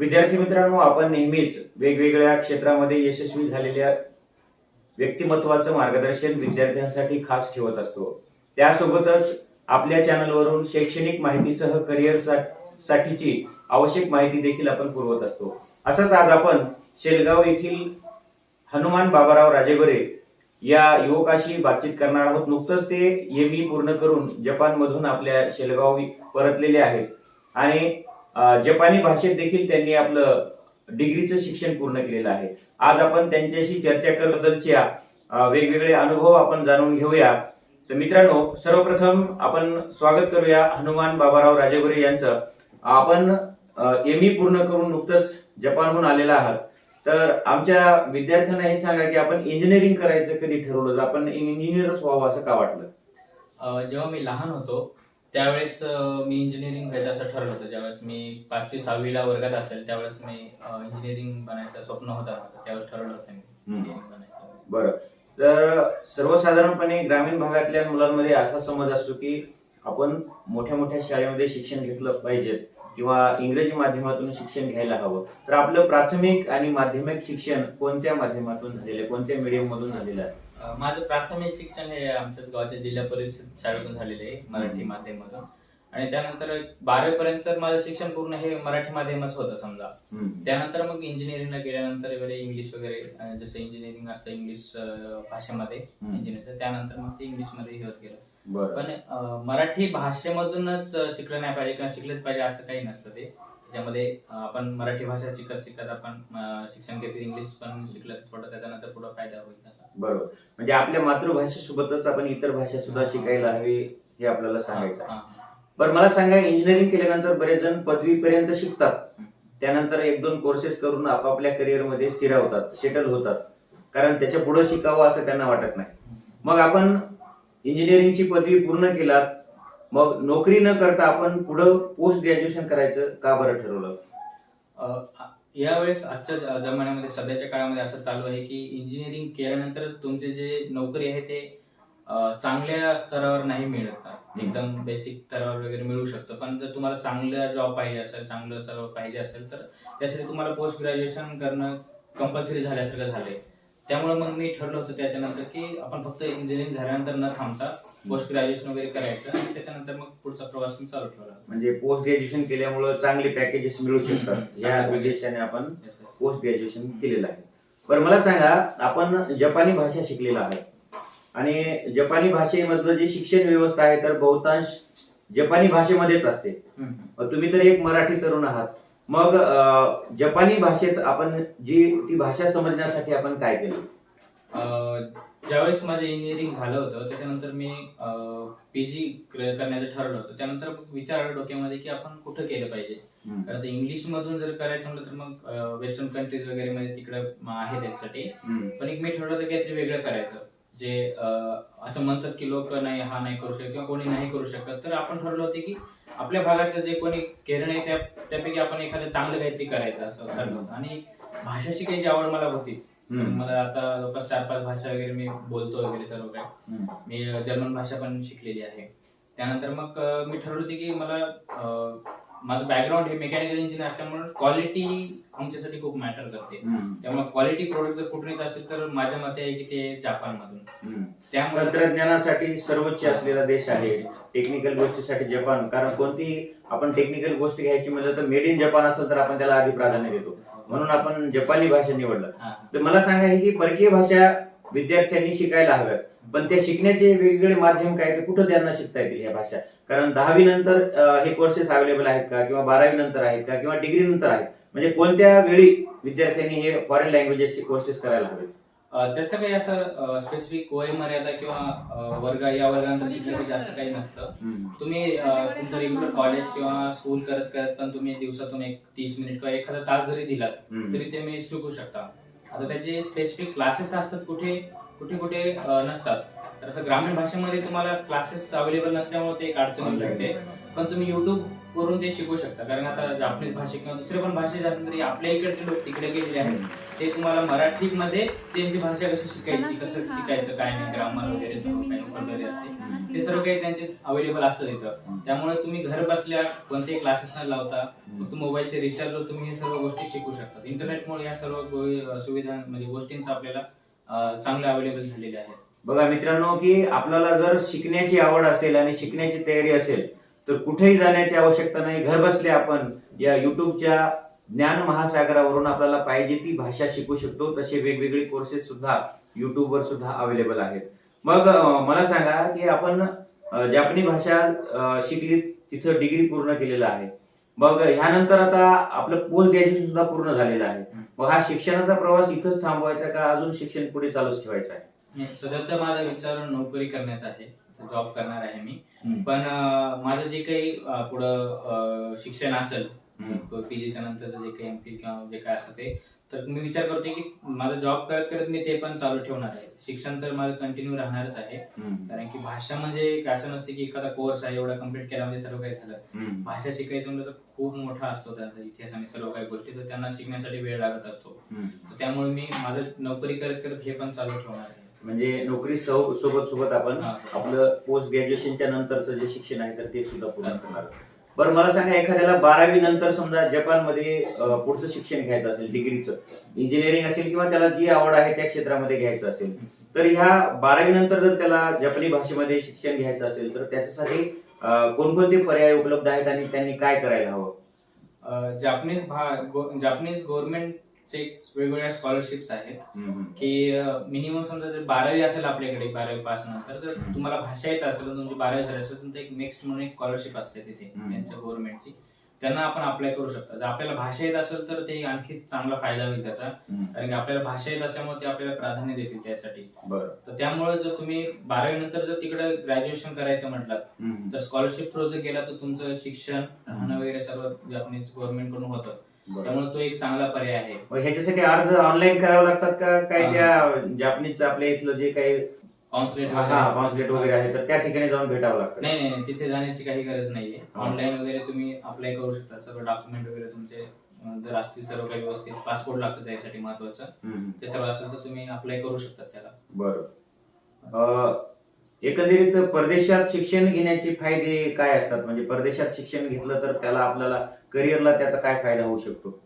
विद्यार्थी मित्रांनो आपण नेहमीच वेगवेगळ्या क्षेत्रामध्ये यशस्वी झालेल्या व्यक्तिमत्वाचं मार्गदर्शन विद्यार्थ्यांसाठी खास ठेवत असतो. त्यासोबतच आपल्या चॅनलवरून शैक्षणिक माहितीसह करिअर साठीची आवश्यक माहिती देखील आपण पुरवत असतो. असंच आज आपण शेलगाव येथील हनुमान बाबाराव राजेगोरे या युवकाशी बातचीत करणार आहोत. नुकतंच ते एम पूर्ण करून जपानमधून आपल्या शेलगाव परतलेले आहेत. आणि जपानी भाषेत देखील त्यांनी आपलं डिग्रीचं शिक्षण पूर्ण केलेलं आहे. आज आपण त्यांच्याशी चर्चा करबद्दलच्या वेगवेगळे अनुभव आपण जाणून घेऊया. तर मित्रांनो सर्वप्रथम आपण स्वागत करूया हनुमान बाबाराव राजेगुरे यांचं. आपण एम ई पूर्ण करून नुकतंच जपानहून आलेला आहात. तर आमच्या विद्यार्थ्यांना हे सांगा की आपण इंजिनिअरिंग करायचं कधी ठरवलं? आपण इंजिनियरच व्हावं असं का वाटलं? जेव्हा मी लहान होतो त्यावेळेस मी इंजिनिअरिंग व्हायचं असं ठरवलं होतं. ज्यावेळेस मी पाचवी सहावीला वर्गात असेल त्यावेळेस मी इंजिनिअरिंग बनायचं स्वप्न होतं माझं त्यावेळेस ठरवलं होतं मी इंजिनिअरिंग बनायचं. बरं. तर सर्वसाधारणपणे ग्रामीण भागातल्या मुलांमध्ये असा समज असतो की आपण मोठ्या मोठ्या शाळेमध्ये शिक्षण घेतलं पाहिजे किंवा इंग्रजी माध्यमातून शिक्षण घ्यायला हवं. तर आपलं प्राथमिक आणि माध्यमिक शिक्षण कोणत्या माध्यमातून झालेलं आहे? कोणत्या मीडियम मधून झालेलं आहे? माझं प्राथमिक शिक्षण हे आमच्याच गावाच्या जिल्हा परिषद शाळेतून झालेले आहे मराठी. माध्यमातून आणि त्यानंतर बारावी पर्यंत माझं शिक्षण पूर्ण हे मराठी माध्यमच होतं समजा. त्यानंतर मग इंजिनिअरिंगला गेल्यानंतर वगैरे इंग्लिश वगैरे जसं इंजिनिअरिंग असतं इंग्लिश भाषेमध्ये हम्म. इंजिनिअरचं त्यानंतर मग ते इंग्लिशमध्ये हे होत गेलं पण मराठी भाषेमधूनच शिकलं नाही पाहिजे किंवा शिकलंच पाहिजे असं काही नसतं ते त्याच्यामध्ये आपण मराठी भाषा शिकत शिकत आपण शिक्षण घेतो इंग्लिश पण शिकलं तर थोडं त्याच्यानंतर पुढे फायदा होईल बरोबर. म्हणजे आपल्या मातृभाषेसोबतच आपण इतर भाषा सुद्धा शिकायला हवी हे आपल्याला सांगायचं आहे. हा, बरं मला सांगा इंजिनिअरिंग केल्यानंतर बरेच जण पदवीपर्यंत शिकतात. त्यानंतर एक दोन कोर्सेस करून आपापल्या career मध्ये स्थिरावतात सेटल होतात. कारण त्याच्या पुढे शिकावं असं त्यांना वाटत नाही. मग आपण इंजिनिअरिंगची पदवी पूर्ण केलात मग नोकरी न करता आपण पुढं पोस्ट ग्रॅज्युएशन करायचं का बरं ठरवलं? यावेळेस आजच्या जमान्यामध्ये सध्याच्या काळामध्ये असं चालू आहे की इंजिनिअरिंग केल्यानंतर तुमचे जे नोकरी आहे ते चांगल्या स्तरावर नाही मिळत. एकदम बेसिक स्तरावर वगैरे मिळू शकतं. पण जर तुम्हाला चांगला जॉब पाहिजे असेल चांगलं सर्व पाहिजे असेल तर त्यासाठी तुम्हाला पोस्ट ग्रॅज्युएशन करणं कंपल्सरी झाल्यासारखं झालंय. त्यामुळे मग मी ठरलं होतं त्याच्यानंतर की आपण फक्त इंजिनिअरिंग झाल्यानंतर न थांबता पोस्ट ग्रॅज्युएशन वगैरे करायचं आणि त्याच्यानंतर मग पुढचा प्रवास मी चालू ठेवला. म्हणजे पोस्ट ग्रॅज्युएशन केल्यामुळं चांगले पॅकेजेस मिळू शकतात. या उद्देशाने आपण Yes. पोस्ट ग्रॅज्युएशन केलेलं आहे. बरं मला सांगा आपण जपानी भाषा शिकलेला आहे. आणि जपानी भाषेमधलं जे शिक्षण व्यवस्था आहे तर बहुतांश जपानी भाषेमध्येच असते. हम्म. मग तुम्ही तर एक मराठी तरुण आहात. मग अं, जपानी भाषेत आपण जी ती भाषा समजण्यासाठी आपण काय केलं? अं, ज्यावेळेस माझं इंजिनिअरिंग झालं होतं त्याच्यानंतर मी पी जी करण्याचं ठरवलं होतं. त्यानंतर विचार आला डोक्यामध्ये की आपण कुठं केलं पाहिजे? कारण इंग्लिश मधून जर करायचं म्हटलं तर मग वेस्टर्न कंट्रीज वगैरे मध्ये तिकडे आहे त्याच्यासाठी. पण एक मी ठरवलं काहीतरी वेगळं करायचं. जे असं म्हणतात की लोक नाही हा नाही करू शकत किंवा कोणी नाही करू शकत. तर आपण ठरवलं होतं की आपल्या भागातलं जे कोणी केरळ आहे त्या त्यापैकी आपण एखादं चांगलं काहीतरी करायचं असं ठरलं होतं. आणि भाषा शिकायची आवड मला होतीच. मला आता जवळपास चार पाच भाषा वगैरे मी बोलतो वगैरे सर्व काय हम्म. मी जर्मन भाषा पण शिकलेली आहे. त्यानंतर मग मी ठरवलं होतं की मला माझं बॅकग्राऊंड हे मेकॅनिकल इंजिनियर असल्यामुळे क्वालिटी आमच्यासाठी खूप मॅटर करते. त्यामुळे क्वालिटी प्रोडक्ट जर कुठून येत असेल तर माझ्या मते आहे की ते जापानमधून. त्यामुळे तंत्रज्ञानासाठी सर्वोच्च असलेला देश आहे टेक्निकल गोष्टीसाठी जपान. कारण कोणती आपण टेक्निकल गोष्ट घ्यायची म्हणजे तर मेड इन जपान असेल तर आपण त्याला आधी प्राधान्य देतो. म्हणून आपण जपानी भाषा निवडलं. तर मला सांगा की परकीय भाषा विद्यार्थ्यांनी शिकायला हव्यात. पण त्या शिकण्याचे वेगवेगळे माध्यम काय ते कुठं त्यांना शिकता येतील ह्या भाषा? कारण दहावी नंतर हे कोर्सेस अवेलेबल आहेत का? किंवा बारावी नंतर आहेत का? किंवा डिग्री नंतर आहेत? म्हणजे कोणत्या वेळी विद्यार्थ्यांनी हे फॉरेन लँग्वेजेसचे कोर्सेस करायला हवे अ, त्याचं काही असं स्पेसिफिक वय मर्यादा किंवा वर्ग या वर्गानंतर पाहिजे असं काही नसतं. तुम्ही तुमचं रेग्युलर कॉलेज किंवा स्कूल करत करत पण तुम्ही दिवसातून एक तीस मिनिट किंवा एखादा तास जरी दिलात हम्म. तरी ते मी शिकू शकता. आता त्याचे स्पेसिफिक क्लासेस असतात कुठे कुठे कुठे नसतात. तर असं ग्रामीण भाषेमध्ये तुम्हाला क्लासेस अवेलेबल नसल्यामुळे ते एक अडचण येऊ शकते. पण तुम्ही युट्यूब करून ते शिकू शकता. कारण आता जापनीज भाषा किंवा दुसरे पण भाषेत असेल तरी आपल्या इकडचे लोक तिकडे गेलेले आहेत. ते तुम्हाला मराठीमध्ये त्यांची भाषा कशी शिकायची कसं शिकायचं काय नाही ग्रामर वगैरे सर्व काही वगैरे असते. ते सर्व काही त्यांचे अवेलेबल असतं तिथं. त्यामुळे तुम्ही घर बसल्या कोणतेही क्लासेस न लावता फक्त मोबाईलचे रिचार्जवर तुम्ही हे सर्व गोष्टी शिकू शकता. इंटरनेटमुळे या सर्व सुविधा म्हणजे गोष्टींचा आपल्याला चांगल्या अवेलेबल झालेल्या आहेत. बघा मित्रांनो की आपल्याला जर शिकण्याची आवड असेल आणि शिकण्याची तयारी असेल तर कुठेही जाण्याची आवश्यकता नाही. घर बसले आपण या युट्यूबच्या ज्ञान महासागरावरून आपल्याला पाहिजे ती भाषा शिकू शकतो. तसे वेगवेगळे कोर्सेस सुद्धा युट्यूबवर सुद्धा अवेलेबल आहेत. मग मला सांगा की आपण अं, भाषा शिकली तिथं डिग्री पूर्ण केलेलं आहे. मग ह्यानंतर आता आपलं पोस्ट ग्रॅज्युएशन सुद्धा पूर्ण झालेलं आहे. मग हा शिक्षणाचा प्रवास इथंच थांबवायचा का अजून शिक्षण पुढे चालूच ठेवायचं आहे? सध्या तर माझा विचार नोकरी करण्याचा आहे जॉब करणार आहे मी हम्म. पण अं, माझं जे काही अं, पुढं अं, शिक्षण असेल हम्म. पीजीच्या नंतरचं जे काही एमपी किंवा जे काय असतं ते तर मी विचार करतोय की माझा जॉब करत करत मी ते पण चालू ठेवणार आहे शिक्षण तर माझं कंटिन्यू राहणारच आहे हम्म. कारण की भाषा म्हणजे काय असं नसते की एखादा कोर्स आहे एवढा कंप्लीट केला म्हणजे सर्व काही झालं हम्म. भाषा शिकायचं म्हणजे तर खूप मोठा असतो त्यांचा इतिहास आणि सर्व काही गोष्टी तर त्यांना शिकण्यासाठी वेळ लागत असतो हम्म. तर त्यामुळे मी माझं नोकरी करत करत हे पण चालू ठेवणार आहे म्हणजे नोकरी सोबत सोबत आपण. आपलं पोस्ट ग्रॅज्युएशनच्या नंतरचं जे शिक्षण आहे तर ते सुद्धा पूर्ण करणार बरं मला सांगा एखाद्याला बारावी नंतर समजा जपानमध्ये पुढचं शिक्षण घ्यायचं असेल डिग्रीचं इंजिनिअरिंग असेल किंवा त्याला जी आवड आहे त्या क्षेत्रामध्ये घ्यायचं असेल तर ह्या बारावी नंतर जर त्याला जपानी भाषेमध्ये शिक्षण घ्यायचं असेल तर त्याच्यासाठी कोणकोणते पर्याय उपलब्ध आहेत आणि त्यांनी काय करायला हवं? अं, जापनीज भा- गव्हर्नमेंटचे वेगवेगळ्या स्कॉलरशिप्स आहेत. की मिनिमम समजा जर बारावी असेल आपल्याकडे बारावी पास नंतर तर. तुम्हाला भाषा येत असेल तर तुमची बारावी झाली असेल तर एक नेक्स्ट म्हणून एक स्कॉलरशिप असते तिथे. त्यांच्या गव्हर्नमेंटची त्यांना आपण अप्लाय करू शकता जर आपल्याला भाषा येत असेल तर ते आणखी चांगला फायदा होईल त्याचा. कारण की आपल्याला भाषा येत असल्यामुळे ते आपल्याला प्राधान्य देतील त्यासाठी बरं तर त्यामुळे जर तुम्ही बारावी नंतर जर तिकडे ग्रॅज्युएशन करायचं म्हटलं. तर स्कॉलरशिप थ्रू जर गेला तर तुमचं शिक्षण राहणं वगैरे सर्व गव्हर्नमेंटकडून होतं त्यामुळे तो एक चांगला पर्याय आहे. मग ह्याच्यासाठी अर्ज ऑनलाईन करावे लागतात का? काय. त्या जापनीजचं आपल्या इथलं जे काही कॉन्सुलेट हा कॉन्सलेट वगैरे आहे तर त्या ठिकाणी जाऊन भेटावं लागतं. नाही नाही नाही, तिथे जाण्याची काही गरज नाहीये. हा. ऑनलाईन वगैरे तुम्ही अप्लाय करू शकता. सर्व डॉक्युमेंट वगैरे तुमचे अं, जर असतील सर्व काही व्यवस्थित. पासपोर्ट लागतं त्यासाठी महत्वाचं. हम्म. ते सर्व असेल तर तुम्ही अप्लाय करू शकता त्याला. बरं. अं, एकंदरीत परदेशात शिक्षण घेण्याचे फायदे काय असतात? म्हणजे परदेशात शिक्षण घेतलं तर त्याला आपल्याला करिअरला त्याचा काय फायदा होऊ शकतो?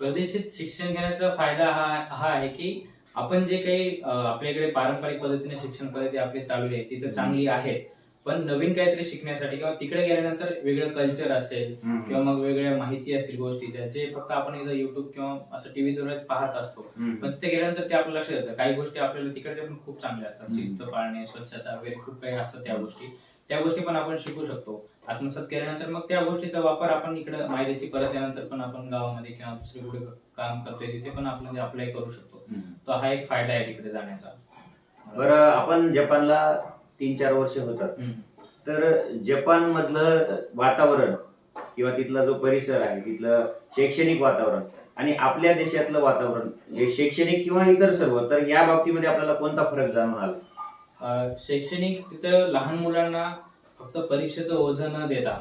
परदेशात शिक्षण घेण्याचा फायदा हा हा आहे की आपण जे काही आपल्याकडे पारंपरिक पद्धतीने शिक्षण पद्धती आपली चालू आहे तिथं चांगली आहे पण नवीन काहीतरी शिकण्यासाठी किंवा तिकडे गेल्यानंतर वेगळं कल्चर असेल किंवा मग वेगळ्या माहिती असतील गोष्टीच्या जे फक्त आपण इथं युट्यूब किंवा असं टीव्हीद्वारे पाहत असतो हम्म. पण तिथे गेल्यानंतर ते आपल्या लक्षात येतं काही गोष्टी आपल्याला तिकडच्या पण खूप चांगल्या असतात. हम्म. शिस्त पाळणे स्वच्छता वगैरे खूप काही असतात त्या गोष्टी. त्या गोष्टी पण आपण शिकू शकतो. आत्मसात केल्यानंतर मग त्या गोष्टीचा वापर आपण इकडे मायदेशी परत यानंतर पण आपण गावामध्ये किंवा दुसरी कुठे काम करतोय तिथे पण आपण अप्लाय करू शकतो. तो हा एक फायदा आहे तिकडे जाण्याचा. बरं आपण जपानला तीन चार वर्ष होतात. तर जपान मधलं वातावरण किंवा तिथला जो परिसर आहे तिथलं शैक्षणिक वातावरण आणि आपल्या देशातलं वातावरण हे शैक्षणिक किंवा इतर सर्व तर या बाबतीमध्ये आपल्याला कोणता फरक जाणून आला शैक्षणिक तिथं लहान मुलांना फक्त परीक्षेचं ओझं न देता.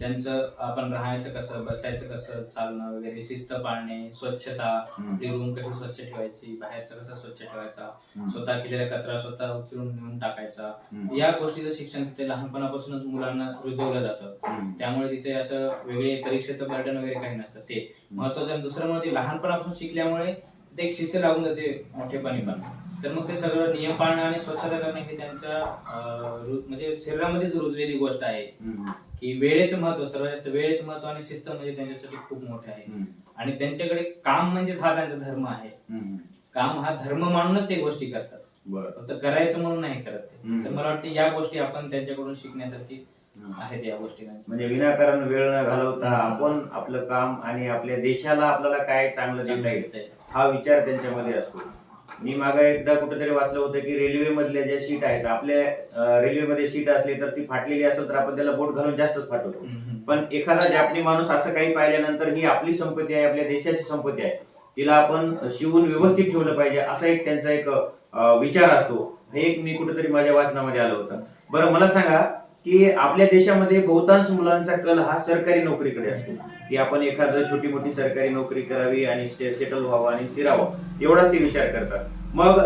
त्यांचं आपण राहायचं कसं बसायचं कसं चालणं वगैरे शिस्त पाळणे स्वच्छता. आपली रूम कशी स्वच्छ ठेवायची बाहेरचं कसं स्वच्छ ठेवायचा. स्वतः केलेला कचरा स्वतः उचलून नेऊन टाकायचा. या गोष्टीचं शिक्षण तिथे लहानपणापासूनच मुलांना रुजवलं जातं. त्यामुळे तिथे असं वेगळे परीक्षेचं बर्डन वगैरे काही नसतं ते महत्वाचं दुसरं म्हणजे लहानपणापासून शिकल्यामुळे ते एक शिस्त लागून जाते मोठेपणी पण तर मग ते सगळं नियम पाळणं आणि स्वच्छता करणं हे त्यांच्या अं, रु- म्हणजे शरीरामध्येच रुजलेली गोष्ट आहे हम्म. की वेळेचं महत्त्व सर्वात जास्त वेळेचं महत्त्व आणि शिस्त म्हणजे त्यांच्यासाठी खूप मोठे आहे हम्म. आणि त्यांच्याकडे काम म्हणजेच हा त्यांचा धर्म आहे हम्म. काम हा धर्म मानूनच ते गोष्टी करतात बरं फक्त करायचं म्हणून नाही करत ते हम्म. तर मला वाटतं या गोष्टी आपण त्यांच्याकडून शिकण्यासाठी हम्म. आहेत या गोष्टी त्यांच्या. म्हणजे विनाकारण वेळ न घालवता आपण आपलं काम आणि आपल्या देशाला आपल्याला काय चांगलं देता येईल हा विचार त्यांच्यामध्ये असतो मी मागे एकदा कुठेतरी वाचलं होतं की रेल्वे मधल्या ज्या सीट आहेत आपल्या रेल्वेमध्ये सीट असली तर ती फाटलेली असेल तर आपण त्याला बोट घालून जास्तच फाटवतो. पण एखादा जापनी माणूस असं काही पाहिल्यानंतर ही आपली संपत्ती आहे आपल्या देशाची संपत्ती आहे तिला आपण शिवून व्यवस्थित ठेवलं पाहिजे असा एक त्यांचा एक विचार असतो. हे एक मी कुठेतरी माझ्या वाचनामध्ये आलं होतं. बरं मला सांगा की आपल्या देशामध्ये बहुतांश मुलांचा कल हा सरकारी नोकरीकडे असतो. की आपण एखादं छोटी मोठी सरकारी नोकरी करावी आणि सेटल व्हावं आणि फिरावं एवढाच ते विचार करतात. मग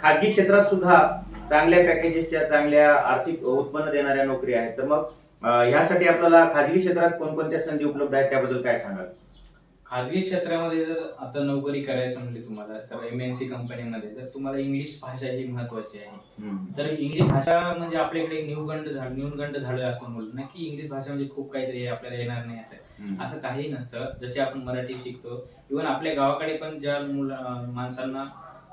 खाजगी क्षेत्रात सुद्धा चांगल्या पॅकेजेसच्या चांगल्या आर्थिक उत्पन्न देणाऱ्या नोकरी आहेत. तर मग ह्यासाठी आपल्याला खाजगी क्षेत्रात कोणकोणत्या संधी उपलब्ध आहेत त्याबद्दल काय सांगाल? खाजगी क्षेत्रामध्ये जर आता नोकरी करायचं म्हणली तुम्हाला तर एमएनसी कंपनीमध्ये तर तुम्हाला इंग्लिश भाषा ही महत्वाची आहे. तर इंग्लिश भाषा म्हणजे आपल्याकडे न्यूगंड झाड न्यूनगंड झालं असतं मुलं ना की इंग्लिश भाषा म्हणजे खूप काहीतरी आपल्याला येणार नाही असं. असं काही नसतं. जसे आपण मराठी शिकतो इव्हन आपल्या गावाकडे पण ज्या मुला माणसांना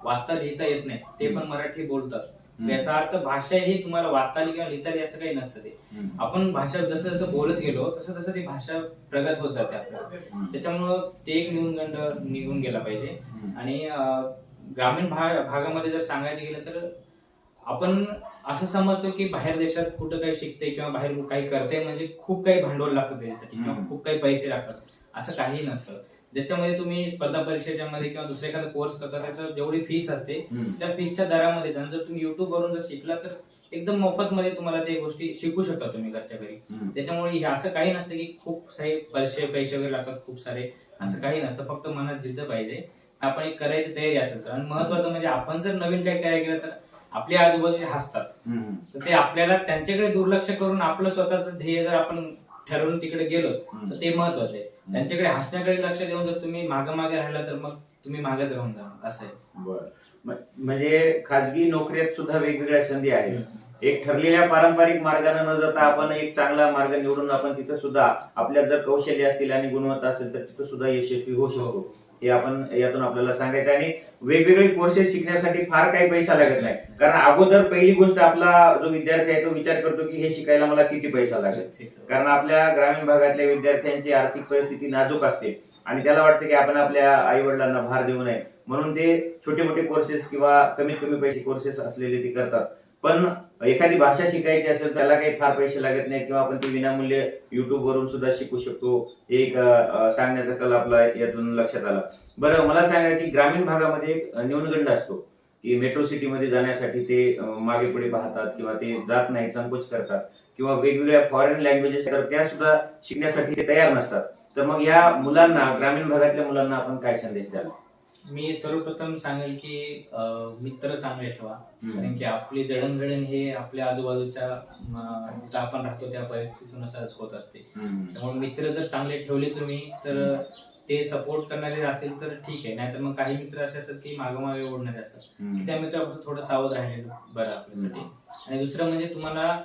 वाचता लिहिता येत नाही ते पण मराठी बोलतात. याचा अर्थ भाषा ही तुम्हाला वाचता आली किंवा लिहिता आली असं काही नसतं ते. आपण भाषा जसं जसं बोलत गेलो तसं तसं ती भाषा प्रगत होत जाते आपल्याला. त्याच्यामुळं ते एक न्यूनगंड निघून गेला पाहिजे. आणि ग्रामीण भाग भागामध्ये जर सांगायचं गेलं तर आपण असं समजतो की बाहेर देशात कुठं काही शिकते किंवा बाहेर काही करते म्हणजे खूप काही भांडवल लागतं त्याच्यासाठी किंवा. खूप काही पैसे लागतात. असं काही नसतं. ज्याच्यामध्ये तुम्ही स्पर्धा परीक्षेच्या मध्ये किंवा दुसऱ्या एखादा कोर्स करता त्याचं जेवढी फीस असते त्या फीसच्या दरामध्ये आणि जर तुम्ही युट्यूब वरून जर शिकला तर एकदम मोफत मध्ये तुम्हाला ते गोष्टी शिकू शकता तुम्ही घरच्या घरी. त्याच्यामुळे हे असं काही नसतं की खूप सारे पैसे पैसे वगैरे लागतात खूप सारे. असं काही नसतं. फक्त मनात जिद्द पाहिजे. आपण एक करायची तयारी असेल तर. आणि महत्वाचं म्हणजे आपण जर नवीन काही करायला गेलं तर आपल्या आजूबाजूचे हसतात. तर ते आपल्याला त्यांच्याकडे दुर्लक्ष करून आपलं स्वतःचं ध्येय जर आपण ठरवून तिकडे गेलो तर ते महत्वाचं आहे. त्यांच्याकडे हसण्याकडे लक्ष देऊन जर तुम्ही मागे मागे राहिला तर मग तुम्ही मागेच राहून जाणार असं आहे. बर. म्हणजे खाजगी नोकरीत सुद्धा वेगवेगळ्या संधी आहेत. एक ठरलेल्या पारंपरिक मार्गाने न जाता आपण एक चांगला मार्ग निवडून आपण तिथं सुद्धा आपल्यात जर कौशल्य असतील आणि गुणवत्ता असेल तर तिथं सुद्धा यशस्वी होऊ शकतो. हे आपण यातून आपल्याला सांगायचं आणि वेगवेगळे कोर्सेस शिकण्यासाठी फार काही पैसा लागत नाही. कारण अगोदर पहिली गोष्ट आपला जो विद्यार्थी आहे तो विचार करतो की हे शिकायला मला किती पैसा लागेल. कारण आपल्या ग्रामीण भागातल्या विद्यार्थ्यांची आर्थिक परिस्थिती नाजूक असते. आणि त्याला वाटतं की आपण आपल्या आई वडिलांना भार देऊ नये. म्हणून ते छोटे मोठे कोर्सेस किंवा कमीत कमी पैसे कोर्सेस असलेले ते करतात. पण एखादी भाषा शिकायची असेल त्याला काही फार पैसे लागत नाही किंवा आपण ती विनामूल्य युट्यूब वरून सुद्धा शिकू शकतो. हे एक सांगण्याचा कल आपला यातून लक्षात आला. बरं मला सांगा की ग्रामीण भागामध्ये एक न्यूनगंड असतो की मेट्रो सिटीमध्ये जाण्यासाठी ते मागे पुढे पाहतात किंवा ते जात नाही संकोच करतात किंवा वेगवेगळ्या फॉरेन लँग्वेजेस तर त्या सुद्धा शिकण्यासाठी ते तयार नसतात. तर मग या मुलांना ग्रामीण भागातल्या मुलांना आपण काय संदेश द्याल? मी सर्वप्रथम सांगेल की अं, मित्र चांगले ठेवा. कारण की आपली जडणघडण हे आपल्या आजूबाजूच्या अं, जिथं आपण राहतो त्या परिस्थितीनुसारच होत असते. त्यामुळे मित्र जर चांगले ठेवले तुम्ही तर ते सपोर्ट करणारे असेल तर ठीक आहे. नाहीतर मग काही मित्र असे असतात की मागोमागे ओढणारे असतात. त्या मित्रापासून थोडं सावध राहिलेलं बरं आपल्यासाठी. आणि दुसरं म्हणजे तुम्हाला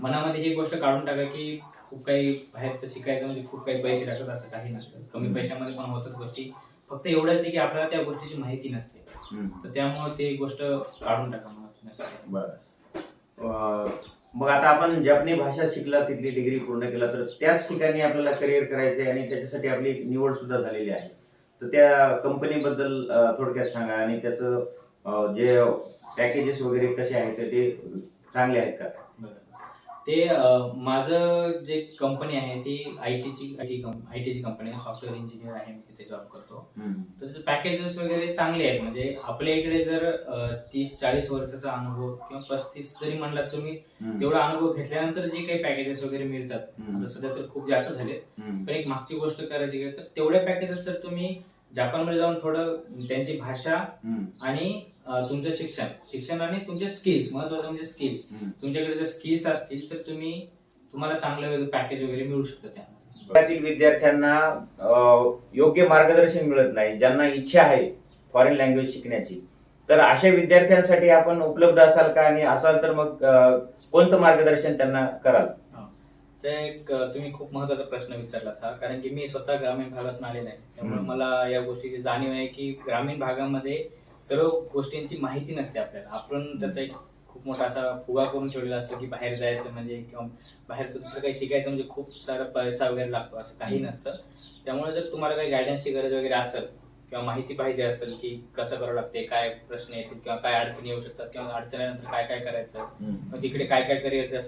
मनामध्ये ही गोष्ट काढून टाका की खूप काही बाहेरचं शिकायचं म्हणजे खूप काही पैसे लागतात असं काही नसतं. कमी पैशामध्ये पण होतात गोष्टी. फक्त एवढंच आहे की आपल्याला त्या गोष्टीची माहिती नसते तर त्यामुळे ते गोष्ट काढून टाका. बरं मग आता आपण जपनी भाषा शिकला तिथली डिग्री पूर्ण केला तर त्याच ठिकाणी आपल्याला करिअर करायचे आणि त्याच्यासाठी आपली निवड सुद्धा झालेली आहे तर त्या कंपनीबद्दल थोडक्यात सांगा आणि त्याचं जे पॅकेजेस वगैरे कसे आहेत ते चांगले आहेत का. ते माझं जे कंपनी आहे ती आय टीची आय टीची कंपनी आहे. सॉफ्टवेअर इंजिनियर आहे मी तिथे जॉब करतो. त्याचे पॅकेजेस वगैरे चांगले आहेत. म्हणजे आपल्या इकडे जर तीस चाळीस वर्षाचा अनुभव किंवा पस्तीस जरी म्हणला तुम्ही तेवढा अनुभव घेतल्यानंतर जे काही पॅकेजेस वगैरे मिळतात आता सध्या तर खूप जास्त झाले पण एक मागची गोष्ट करायची गेली तर तेवढ्या पॅकेजेस तर तुम्ही जपानमध्ये जाऊन थोडं त्यांची भाषा आणि तुमचं शिक्षण. शिक्षण आणि तुमचे स्किल्स महत्वाचं म्हणजे स्किल्स तुमच्याकडे जर स्किल्स असतील तर तुम्ही तुम्हाला चांगलं वेगळं पॅकेज वगैरे मिळू शकतं भारतातील विद्यार्थ्यांना योग्य मार्गदर्शन मिळत नाही ज्यांना इच्छा आहे फॉरेन लँग्वेज शिकण्याची. तर अशा विद्यार्थ्यांसाठी आपण उपलब्ध असाल का? आणि असाल तर मग कोणतं मार्गदर्शन त्यांना कराल? ते एक तुम्ही खूप महत्त्वाचा प्रश्न विचारला हा कारण की मी स्वतः ग्रामीण भागातून आलेला आहे. त्यामुळे. मला या गोष्टीची जाणीव आहे की ग्रामीण भागामध्ये सर्व गोष्टींची माहिती नसते आपल्याला. आपण त्याचा एक खूप मोठा असा फुगा करून ठेवलेला असतो की बाहेर जायचं म्हणजे किंवा बाहेरचं दुसरं काही शिकायचं म्हणजे खूप सारा पैसा वगैरे लागतो असं काही नसतं. त्यामुळे जर तुम्हाला काही गायडन्सची गरज वगैरे असेल किंवा माहिती पाहिजे असेल की कसं करावं लागते काय प्रश्न येतील किंवा काय अडचणी येऊ शकतात किंवा अडचणीनंतर काय काय करायचं मग तिकडे काय काय करिअरच्या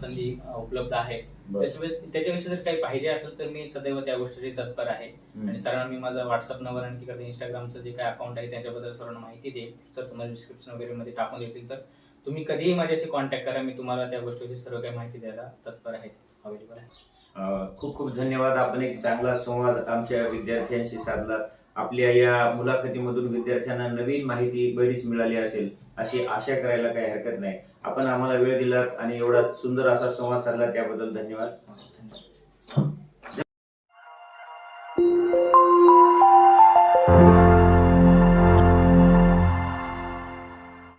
संधी उपलब्ध आहे त्याच्याविषयी जर काही पाहिजे असेल तर मी सदैव त्या गोष्टीची तत्पर आहे. आणि सरांना मी माझा व्हॉट्सअप नंबर आणि तिकडे इंस्टाग्रामचं जे काय अकाउंट आहे त्याच्याबद्दल सर्वांना माहिती देईल. सर तुम्हाला डिस्क्रिप्शन वगैरे मध्ये टाकून देतील तर तुम्ही कधीही माझ्याशी कॉन्टॅक्ट करा. मी तुम्हाला त्या गोष्टीची सर्व काही माहिती द्यायला तत्पर आहे. अवेलेबल आहे. खूप खूप धन्यवाद. आपण एक चांगला संवाद आमच्या विद्यार्थ्यांशी साधला आपल्या या मुलाखतीमधून विद्यार्थ्यांना नवीन माहिती बरीच मिळाली असेल अशी आशा करायला काही हरकत नाही. आपण आम्हाला वेळ दिलात आणि एवढा सुंदर असा संवाद साधला त्याबद्दल धन्यवाद. धन्यवाद.